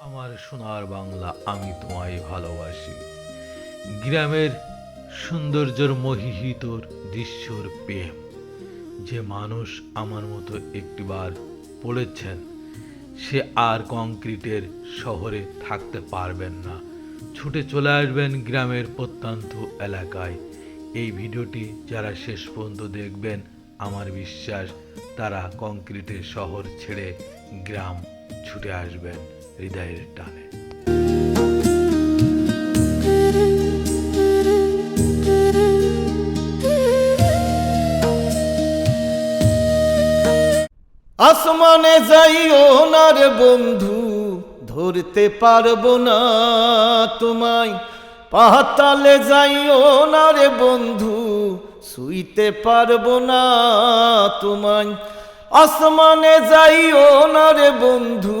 আমার সোনার বাংলা আমি তোমায় ভালোবাসি। গ্রামের সৌন্দর্যর মহিহিতর দৃশ্যর প্রেম। যে মানুষ আমার মতো একটিবার পড়েছেন সে আর কংক্রিটের শহরে থাকতে পারবেন না। ছুটে চলে আসবেন গ্রামের প্রত্যন্ত এলাকায়। এই ভিডিওটি যারা শেষ পর্যন্ত দেখবেন, আমার বিশ্বাস তারা কংক্রিটের শহর ছেড়ে গ্রাম ছুটে আসবেন। হৃদয়ের টানে। আসমানে যাইও না রে বন্ধু, ধরতে পারব না তোমায়। পাতালে যাইও না রে বন্ধু, শুইতে পারব না তোমায়। আসমানে যাইও না রে বন্ধু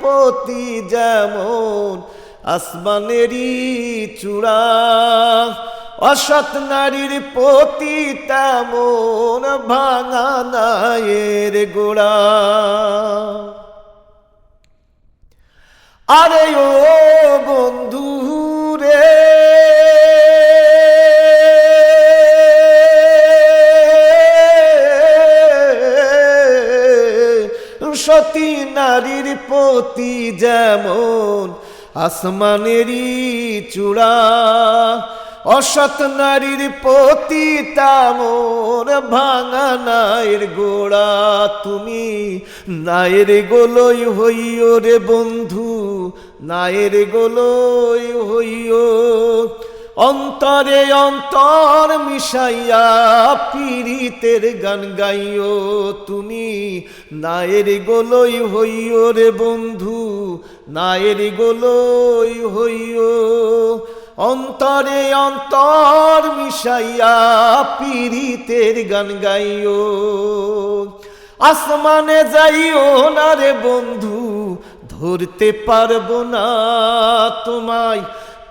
প্রতি যেমন আসমানেরই চূড়া অসৎ নারীর প্রতি তেমন ভাঙা নায়ের গোড়া। আরে ও বন্ধু সতী নারীর প্রতি যেমন আসমানেরই চূড়া, অসৎ নারীর প্রতি তামর ভাঙা নায়ের গোড়া। তুমি নায়ের গোলই হইও রে বন্ধু, নায়ের গোলই হইও। অন্তরে অন্তর মিশাইয়া পীড়িতের গান গাইও তুমি। নায়ের গোলই হইও রে বন্ধু, নায়ের গোলই হইও। অন্তরে অন্তর মিশাইয়া পীড়িতের গান গাইও। আসমানে যাইও না রে বন্ধু, ধরতে পারব না তোমায়।